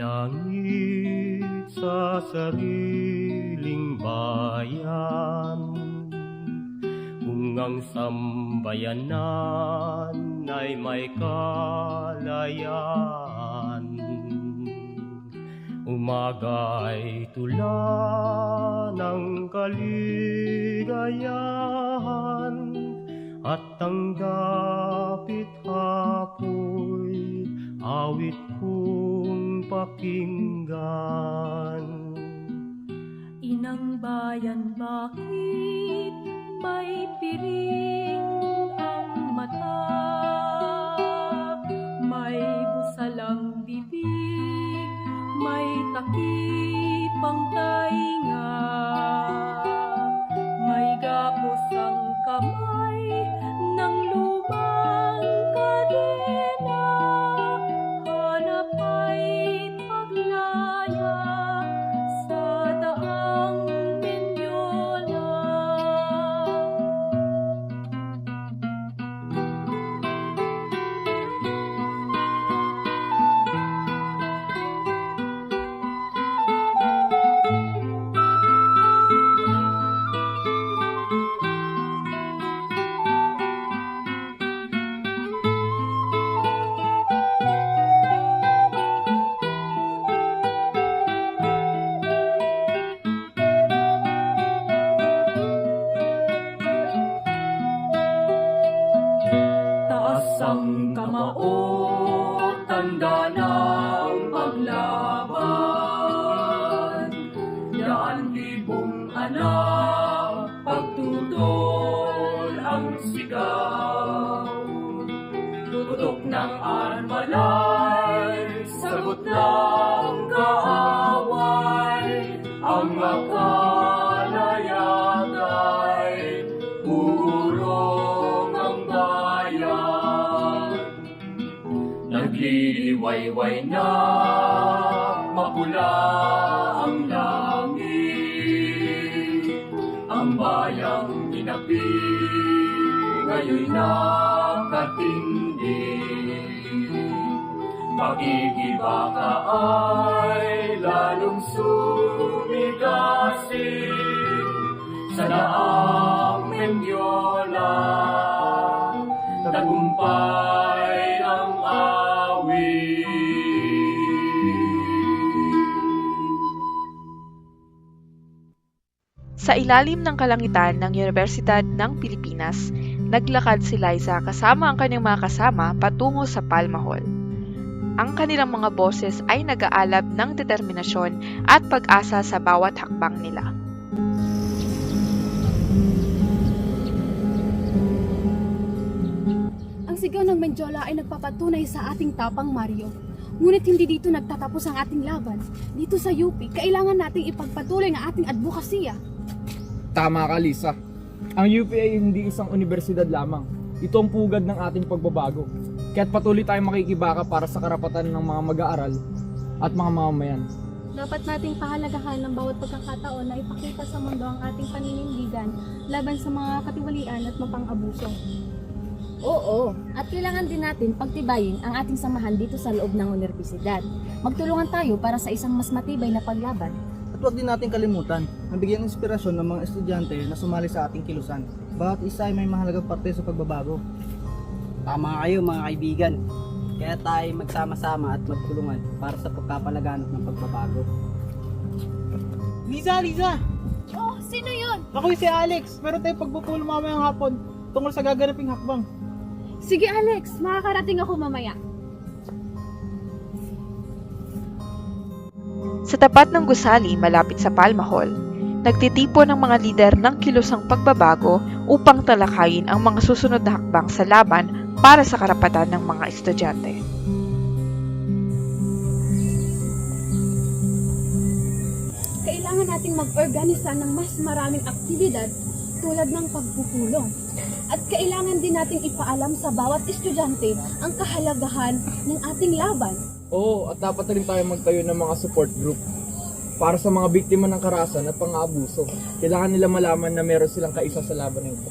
langit sa sariling bayan. Kung ang sambayanan ay may kalayaan. Umaga'y tula ng kaligayahan At ang dapit hapoy awit kong pakinggan. Inang bayan bakit may piring ang mata? May busalang bibig, may takipang tainga Taas ang kamao, tanda ng paglaban. Daan libong anak, pagtutol ang sigaw. Tutok ng armalay, sagot ng kaaway. Ang makalayagay, Nagliliwayway na mapula ang langit. Ang bayang ginapi ngayon nakatindi Pagigibaka ay lalong sumigasin Sa daang Mendiola Tagumpay Sa ilalim ng kalangitan ng Universidad ng Pilipinas, naglakad si Liza kasama ang kanyang mga kasama patungo sa Palma Hall. Ang kanilang mga boses ay nag-aalab ng determinasyon at pag-asa sa bawat hakbang nila. Ang sigaw ng Menjola ay nagpapatunay sa ating tapang Mario. Ngunit hindi dito nagtatapos ang ating laban. Dito sa UP, kailangan nating ipagpatuloy ang ating advokasya. Tama ka, Lisa. Ang UP ay hindi isang universidad lamang. Ito ang pugad ng ating pagbabago. Kaya't patuloy tayong makikibaka para sa karapatan ng mga mag-aaral at mga mamamayan. Dapat nating pahalagahan ng bawat pagkakataon na ipakita sa mundo ang ating paninindigan laban sa mga katiwalian at mapang-abuso. Oo, at kailangan din natin pagtibayin ang ating samahan dito sa loob ng universidad. Magtulungan tayo para sa isang mas matibay na paglaban. At huwag din natin kalimutan na bigyan ng inspirasyon ng mga estudyante na sumali sa ating kilusan. Bawat isa ay may mahalagang parte sa pagbabago. Tama kayo mga kaibigan. Kaya tayo magsama-sama at magtulungan para sa pagkapalaganap ng pagbabago. Liza! Liza! Oh, sino yun? Ako si Alex! Meron tayong pagpupulong mamayang hapon tungkol sa gaganaping hakbang. Sige Alex, makakarating ako mamaya. Sa tapat ng gusali malapit sa Palma Hall, nagtitipon ng mga lider ng kilusang pagbabago upang talakayin ang mga susunod na hakbang sa laban para sa karapatan ng mga estudyante. Kailangan nating mag-organisa ng mas maraming aktibidad tulad ng pagpupulong. At kailangan din nating ipaalam sa bawat estudyante ang kahalagahan ng ating laban. Oo, at dapat na rin tayo magtayo ng mga support group para sa mga biktima ng karasan at pang-aabuso. Kailangan nila malaman na meron silang kaisa sa laban na ito.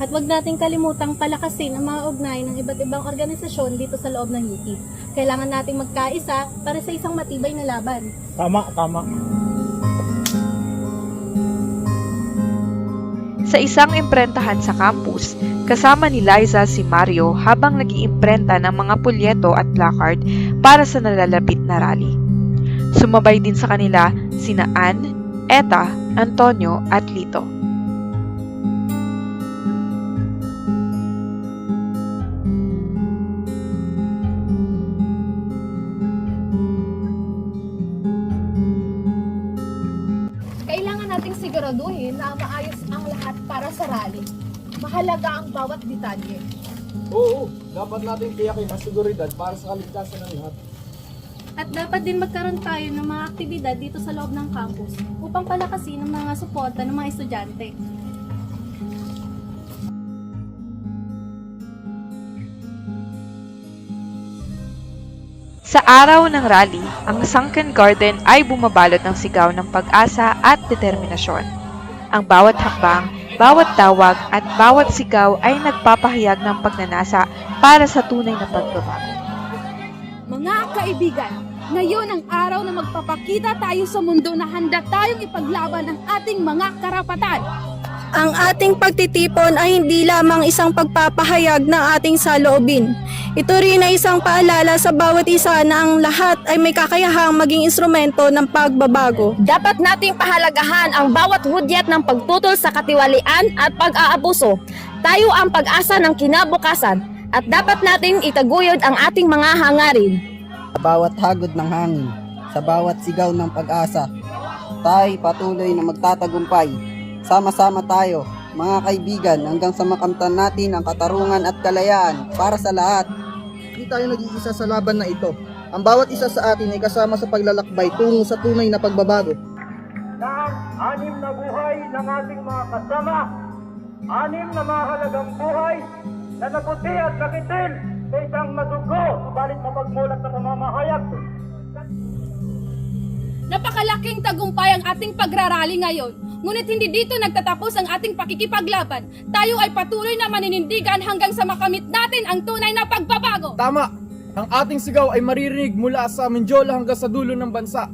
At wag nating kalimutang palakasin ang mga ugnay ng iba't ibang organisasyon dito sa loob ng UP Kailangan nating magkaisa para sa isang matibay na laban. Tama, tama. Sa isang imprentahan sa campus, kasama ni Liza si Mario habang nag-iimprenta ng mga pulyeto at placard para sa nalalapit na rally. Sumabay din sa kanila sina Ann, Eta, Antonio at Lito. Bawat detalye. Oo, dapat natin tiyakin ang seguridad para sa kaligtasan ng lahat. At dapat din magkaroon tayo ng mga aktibidad dito sa loob ng campus upang palakasin ang mga suporta ng mga estudyante. Sa araw ng rally, ang Sunken Garden ay bumabalot ng sigaw ng pag-asa at determinasyon. Ang bawat hakbang, bawat tawag at bawat sigaw ay nagpapahayag ng pagnanasa para sa tunay na pagbabago. Mga kaibigan, ngayon ang araw na magpapakita tayo sa mundo na handa tayong ipaglaban ang ating mga karapatan. Ang ating pagtitipon ay hindi lamang isang pagpapahayag ng ating saloobin. Ito rin ay isang paalala sa bawat isa na ang lahat ay may kakayahang maging instrumento ng pagbabago. Dapat nating pahalagahan ang bawat hudyat ng pagtutol sa katiwalian at pag-aabuso. Tayo ang pag-asa ng kinabukasan at dapat nating itaguyod ang ating mga hangarin. Sa bawat hagod ng hangin, sa bawat sigaw ng pag-asa, tayo patuloy na magtatagumpay. Sama-sama tayo, mga kaibigan, hanggang sa makamtan natin ang katarungan at kalayaan para sa lahat. Hindi tayo nag-iisa sa laban na ito. Ang bawat isa sa atin ay kasama sa paglalakbay tungo sa tunay na pagbabago. ng anim na buhay ng ating mga kasama, anim na mahalagang buhay na naputi at nakitil sa isang madugo, subalit mapagmulat na pamamahayag. Napakalaking tagumpay ang ating pagrarally ngayon. Ngunit hindi dito nagtatapos ang ating pakikipaglaban. Tayo ay patuloy na maninindigan hanggang sa makamit natin ang tunay na pagbabago. Tama! Ang ating sigaw ay maririnig mula sa Mindiola hanggang sa dulo ng bansa.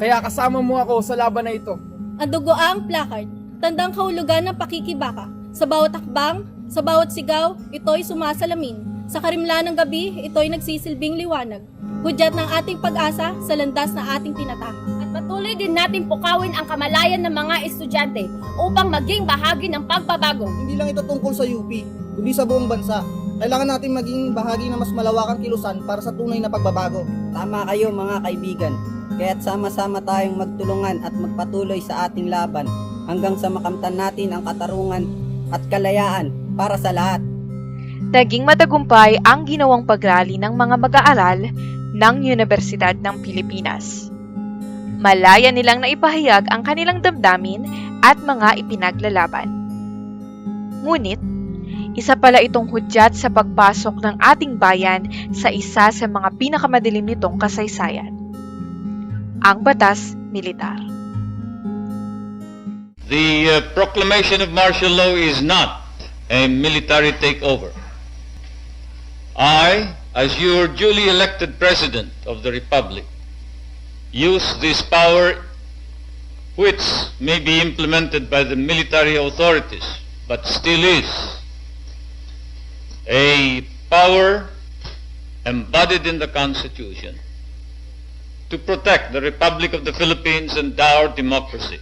Kaya kasama mo ako sa laban na ito. Ang dugo ang placard, tandang kahulugan ng pakikibaka. Sa bawat akbang, sa bawat sigaw, ito'y sumasalamin. Sa karimlan ng gabi, ito'y nagsisilbing liwanag. Hudyat ng ating pag-asa sa landas na ating tinatahak. At patuloy din natin pukawin ang kamalayan ng mga estudyante upang maging bahagi ng pagbabago. Hindi lang ito tungkol sa UP, kundi sa buong bansa. Kailangan natin maging bahagi ng mas malawakang kilusan para sa tunay na pagbabago. Tama kayo mga kaibigan, kaya't sama-sama tayong magtulungan at magpatuloy sa ating laban hanggang sa makamtan natin ang katarungan at kalayaan para sa lahat. Naging matagumpay ang ginawang pagrally ng mga mag-aaral ng Universidad ng Pilipinas. Malaya nilang naipahayag ang kanilang damdamin at mga ipinaglalaban. Ngunit, isa pala itong hudyat sa pagpasok ng ating bayan sa isa sa mga pinakamadilim nitong kasaysayan. Ang batas militar. The uh, proclamation of martial law is not a military takeover. I, as your duly elected President of the Republic, use this power which may be implemented by the military authorities, but still is a power embodied in the Constitution to protect the Republic of the Philippines and our democracy.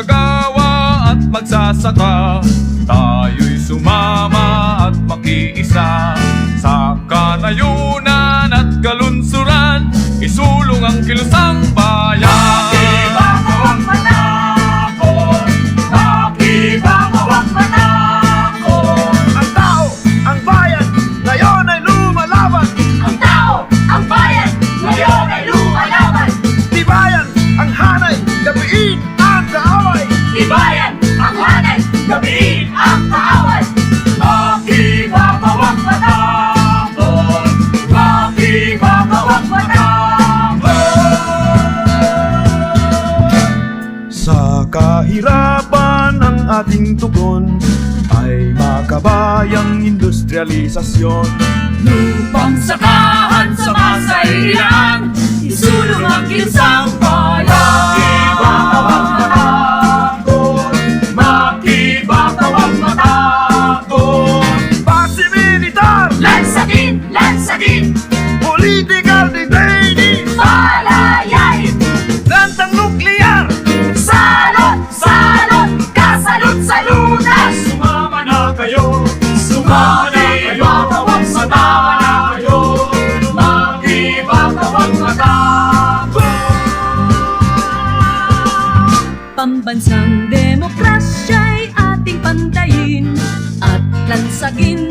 Manggagawa at magsasaka. Tayo'y sumama at makiisa Sa kanayunan kabayang industrialisasyon. Lupang sakahan sa masailan Isulong ang kinsang bayan. skin